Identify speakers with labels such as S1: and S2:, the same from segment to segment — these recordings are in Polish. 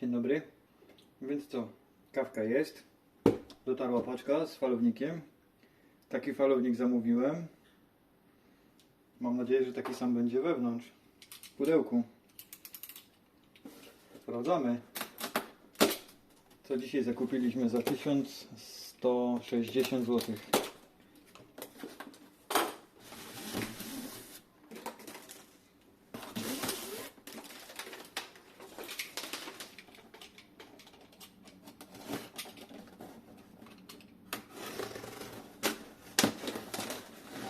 S1: Dzień dobry. Więc co? Kawka jest. Dotarła paczka z falownikiem. Taki falownik zamówiłem. Mam nadzieję, że taki sam będzie wewnątrz. W pudełku. Sprawdzamy. Co dzisiaj zakupiliśmy za 1160 zł.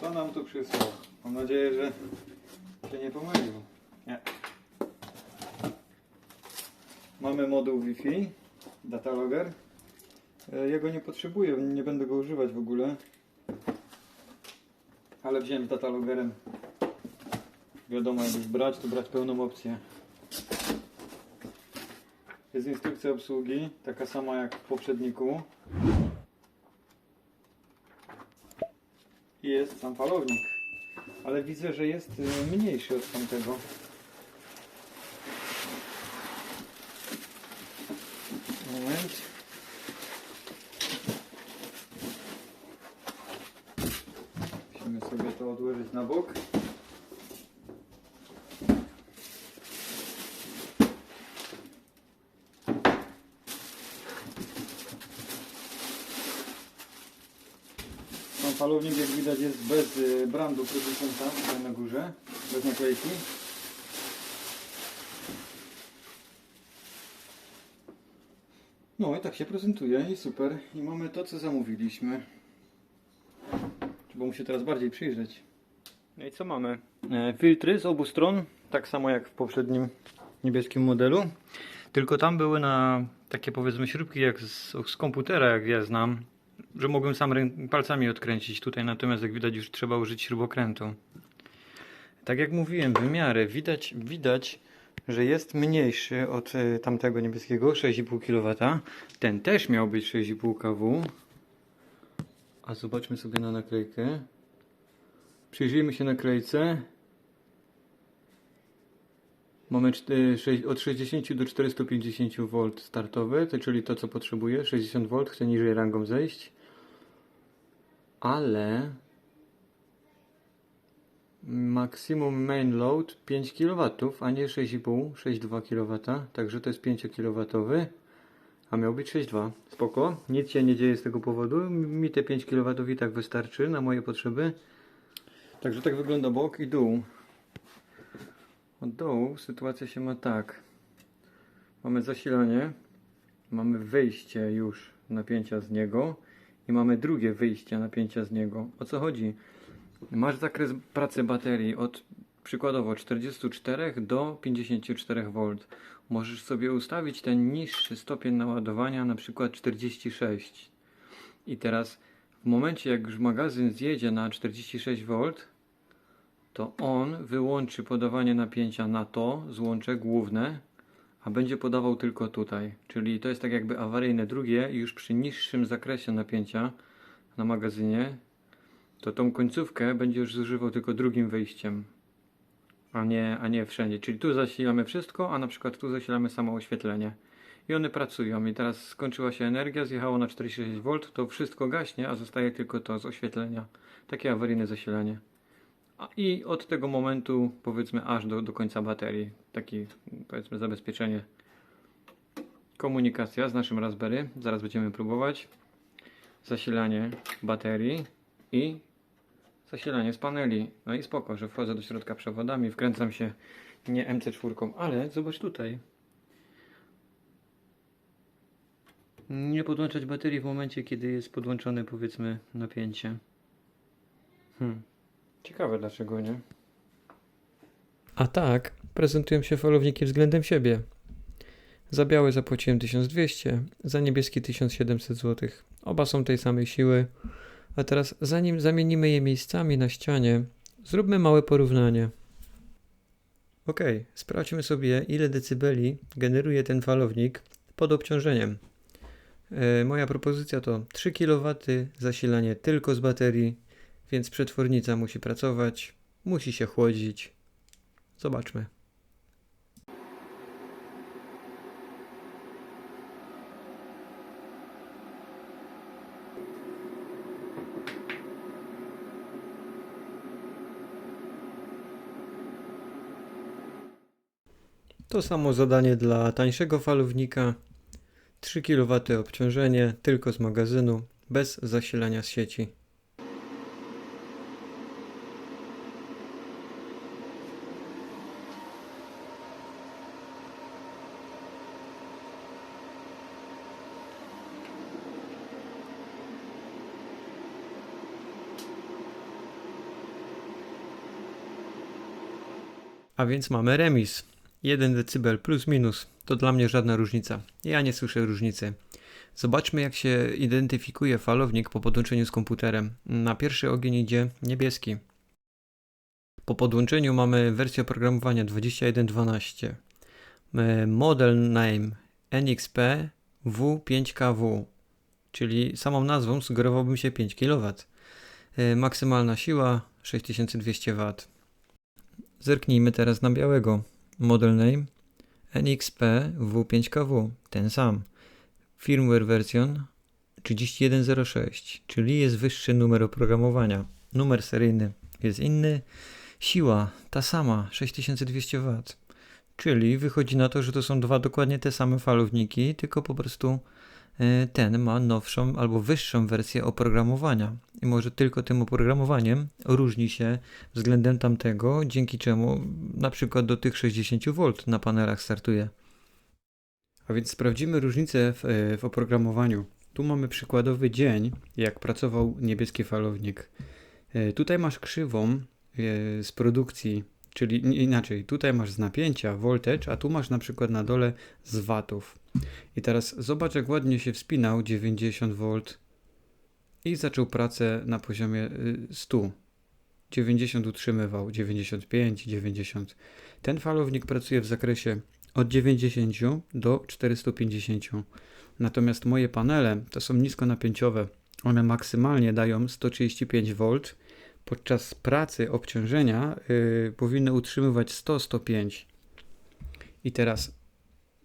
S1: Co nam tu przysłał? Mam nadzieję, że się nie pomylił. Nie. Mamy moduł Wi-Fi, datalogger. E, Jego nie potrzebuję, nie będę go używać w ogóle. Ale wziąłem z dataloggerem. Wiadomo, jak brać, to brać pełną opcję. Jest instrukcja obsługi, taka sama jak w poprzedniku. I jest sam falownik. Ale widzę, że jest y, mniejszy od tamtego. Moment. Musimy sobie to odłożyć na bok. Sam falownik jak widać jest bez y, brandu producenta tutaj na górze, bez naklejki. No i tak się prezentuje i super. I mamy to co zamówiliśmy. Trzeba mu się teraz bardziej przyjrzeć. No i co mamy? E, filtry z obu stron, tak samo jak w poprzednim niebieskim modelu. Tylko tam były na takie powiedzmy śrubki jak z, z komputera, jak ja znam, że mogłem sam palcami odkręcić tutaj, natomiast jak widać już trzeba użyć śrubokrętu. Tak jak mówiłem, wymiary widać, widać, że jest mniejszy od e, tamtego niebieskiego 6,5 kW. Ten też miał być 6,5 kW. A zobaczmy sobie na naklejkę. Przyjrzyjmy się naklejce. Mamy czty- sześć- od 60 do 450 V startowe, to czyli to co potrzebuję. 60 V, chcę niżej rangą zejść. Ale maksimum main load 5 kW, a nie 6,5, 6,2 kW, także to jest 5 kW, a miał być 6,2. Spoko, nic się nie dzieje z tego powodu. Mi te 5 kW i tak wystarczy na moje potrzeby. Także tak wygląda bok i dół. Od dołu sytuacja się ma tak. Mamy zasilanie, mamy wyjście już napięcia z niego i mamy drugie wyjście napięcia z niego. O co chodzi? Masz zakres pracy baterii od przykładowo 44 do 54 V. Możesz sobie ustawić ten niższy stopień naładowania, na przykład 46. I teraz w momencie jak już magazyn zjedzie na 46 V, to on wyłączy podawanie napięcia na to złącze główne, a będzie podawał tylko tutaj. Czyli to jest tak jakby awaryjne drugie już przy niższym zakresie napięcia na magazynie, to tą końcówkę będzie już zużywał tylko drugim wyjściem, a nie, a nie wszędzie. Czyli tu zasilamy wszystko, a na przykład tu zasilamy samo oświetlenie. I one pracują. I teraz skończyła się energia, zjechało na 46V, to wszystko gaśnie, a zostaje tylko to z oświetlenia. Takie awaryjne zasilanie. I od tego momentu, powiedzmy, aż do, do końca baterii. Taki, powiedzmy, zabezpieczenie. Komunikacja z naszym Raspberry. Zaraz będziemy próbować. Zasilanie baterii i zasilanie z paneli. No i spoko, że wchodzę do środka przewodami, wkręcam się nie MC4, ale zobacz tutaj. Nie podłączać baterii w momencie, kiedy jest podłączone, powiedzmy, napięcie. Hmm. Ciekawe dlaczego nie.
S2: A tak, prezentują się falowniki względem siebie. Za biały zapłaciłem 1200, za niebieski 1700 zł. Oba są tej samej siły. A teraz, zanim zamienimy je miejscami na ścianie, zróbmy małe porównanie. Ok, sprawdźmy sobie, ile decybeli generuje ten falownik pod obciążeniem. E, moja propozycja to 3 kW, zasilanie tylko z baterii, więc przetwornica musi pracować, musi się chłodzić. Zobaczmy. To samo zadanie dla tańszego falownika. 3 kW obciążenie tylko z magazynu, bez zasilania z sieci. A więc mamy remis. 1 dB plus minus. To dla mnie żadna różnica. Ja nie słyszę różnicy. Zobaczmy jak się identyfikuje falownik po podłączeniu z komputerem. Na pierwszy ogień idzie niebieski. Po podłączeniu mamy wersję oprogramowania 2112. E, Model name NXP W5KW, czyli samą nazwą sugerowałbym się 5 kW. E, Maksymalna siła 6200 W. Zerknijmy teraz na białego. Model name NXP W5KW, ten sam. Firmware version 3106, czyli jest wyższy numer oprogramowania. Numer seryjny jest inny. Siła ta sama, 6200 W. Czyli wychodzi na to, że to są dwa dokładnie te same falowniki, tylko po prostu ten ma nowszą albo wyższą wersję oprogramowania. I może tylko tym oprogramowaniem różni się względem tamtego, dzięki czemu na przykład do tych 60 V na panelach startuje. A więc sprawdzimy różnicę w, e, w oprogramowaniu. Tu mamy przykładowy dzień, jak pracował niebieski falownik. E, Tutaj masz krzywą z produkcji, czyli inaczej, tutaj masz z napięcia voltage, a tu masz na przykład na dole z watów. I teraz zobacz, jak ładnie się wspinał 90 V i zaczął pracę na poziomie y, 100. 90 utrzymywał, 95, 90. Ten falownik pracuje w zakresie od 90 do 450. Natomiast moje panele to są niskonapięciowe. One maksymalnie dają 135 V. Podczas pracy obciążenia y, powinny utrzymywać 100-105. I teraz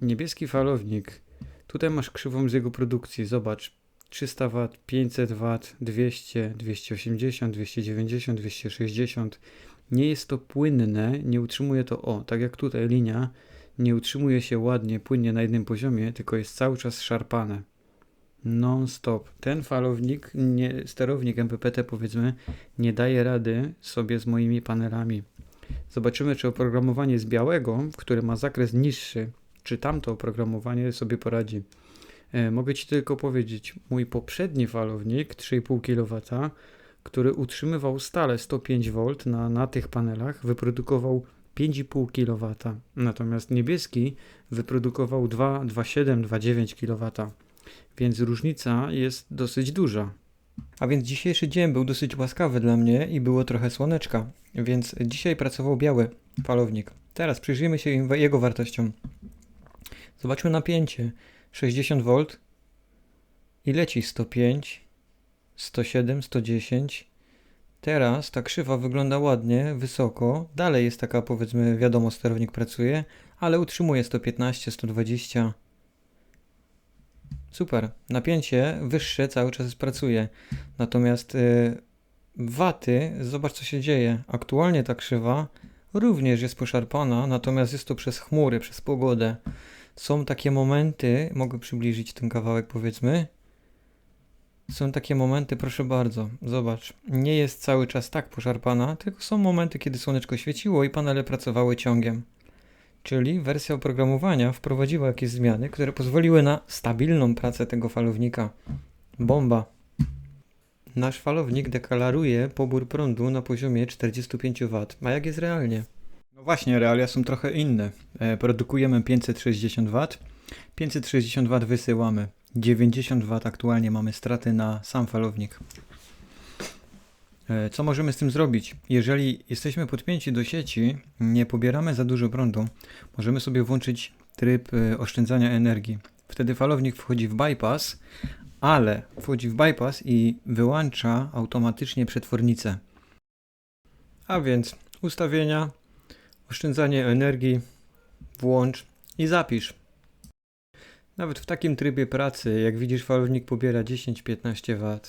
S2: niebieski falownik. Tutaj masz krzywą z jego produkcji. Zobacz. 300 W, 500 W, 200, 280, 290, 260. Nie jest to płynne, nie utrzymuje to, o, tak jak tutaj linia, nie utrzymuje się ładnie, płynnie na jednym poziomie, tylko jest cały czas szarpane. Non-stop. Ten falownik, nie, sterownik MPPT powiedzmy, nie daje rady sobie z moimi panelami. Zobaczymy, czy oprogramowanie z białego, które ma zakres niższy, czy tamto oprogramowanie sobie poradzi. E, Mogę Ci tylko powiedzieć, mój poprzedni falownik 3,5 kW, który utrzymywał stale 105 V na, na tych panelach, wyprodukował 5,5 kW. Natomiast niebieski wyprodukował 2, 2,7, 2,9 kW. Więc różnica jest dosyć duża. A więc dzisiejszy dzień był dosyć łaskawy dla mnie i było trochę słoneczka, więc dzisiaj pracował biały falownik. Teraz przyjrzyjmy się jego wartościom. Zobaczmy napięcie. 60 V i leci 105, 107, 110. Teraz ta krzywa wygląda ładnie, wysoko. Dalej jest taka, powiedzmy, wiadomo, sterownik pracuje, ale utrzymuje 115, 120. Super. Napięcie wyższe cały czas pracuje. Natomiast y, waty, zobacz co się dzieje. Aktualnie ta krzywa również jest poszarpana, natomiast jest to przez chmury, przez pogodę są takie momenty, mogę przybliżyć ten kawałek powiedzmy. Są takie momenty, proszę bardzo, zobacz, nie jest cały czas tak poszarpana, tylko są momenty, kiedy słoneczko świeciło i panele pracowały ciągiem. Czyli wersja oprogramowania wprowadziła jakieś zmiany, które pozwoliły na stabilną pracę tego falownika. Bomba. Nasz falownik deklaruje pobór prądu na poziomie 45 W. A jak jest realnie? No właśnie, realia są trochę inne. E, produkujemy 560 W, 560 W wysyłamy. 90 W aktualnie mamy straty na sam falownik. E, Co możemy z tym zrobić? Jeżeli jesteśmy podpięci do sieci, nie pobieramy za dużo prądu, możemy sobie włączyć tryb e, oszczędzania energii. Wtedy falownik wchodzi w bypass, ale wchodzi w bypass i wyłącza automatycznie przetwornicę. A więc ustawienia, oszczędzanie energii, włącz i zapisz. Nawet w takim trybie pracy, jak widzisz, falownik pobiera 10-15 W.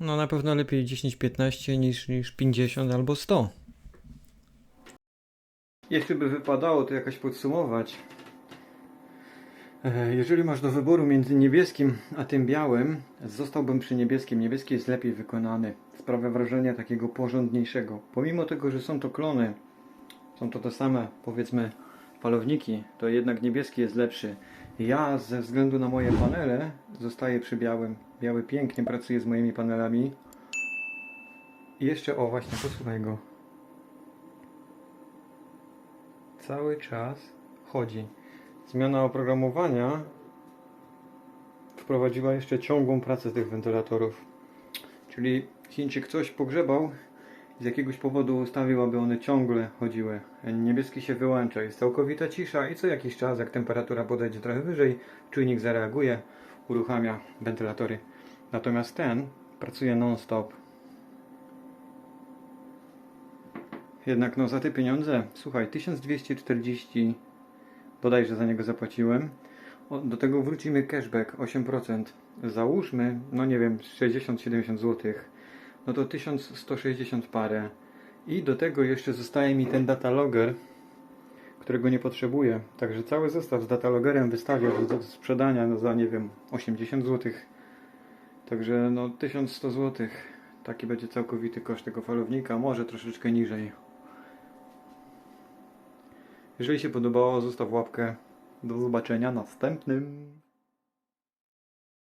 S2: No na pewno lepiej 10-15 niż, niż 50 albo 100.
S1: Jeszcze by wypadało to jakoś podsumować. E, Jeżeli masz do wyboru między niebieskim a tym białym, zostałbym przy niebieskim. Niebieski jest lepiej wykonany. Sprawia wrażenie takiego porządniejszego. Pomimo tego, że są to klony, są to te same, powiedzmy, falowniki, to jednak niebieski jest lepszy. Ja ze względu na moje panele zostaję przy białym. Biały pięknie pracuje z moimi panelami. I jeszcze, o właśnie, posłuchaj go. Cały czas chodzi. Zmiana oprogramowania wprowadziła jeszcze ciągłą pracę tych wentylatorów. Czyli Chińczyk coś pogrzebał z jakiegoś powodu ustawił, aby one ciągle chodziły. Niebieski się wyłącza, jest całkowita cisza i co jakiś czas, jak temperatura podejdzie trochę wyżej, czujnik zareaguje, uruchamia wentylatory. Natomiast ten pracuje non-stop. Jednak no za te pieniądze, słuchaj, 1240 bodajże za niego zapłaciłem. Do tego wrócimy cashback 8%. Załóżmy, no nie wiem, 60-70 zł. No to 1160 parę. I do tego jeszcze zostaje mi ten datalogger, którego nie potrzebuję. Także cały zestaw z datalogerem wystawię do sprzedania no za nie wiem 80 zł. Także no 1100 zł. Taki będzie całkowity koszt tego falownika, może troszeczkę niżej. Jeżeli się podobało, zostaw łapkę. Do zobaczenia następnym.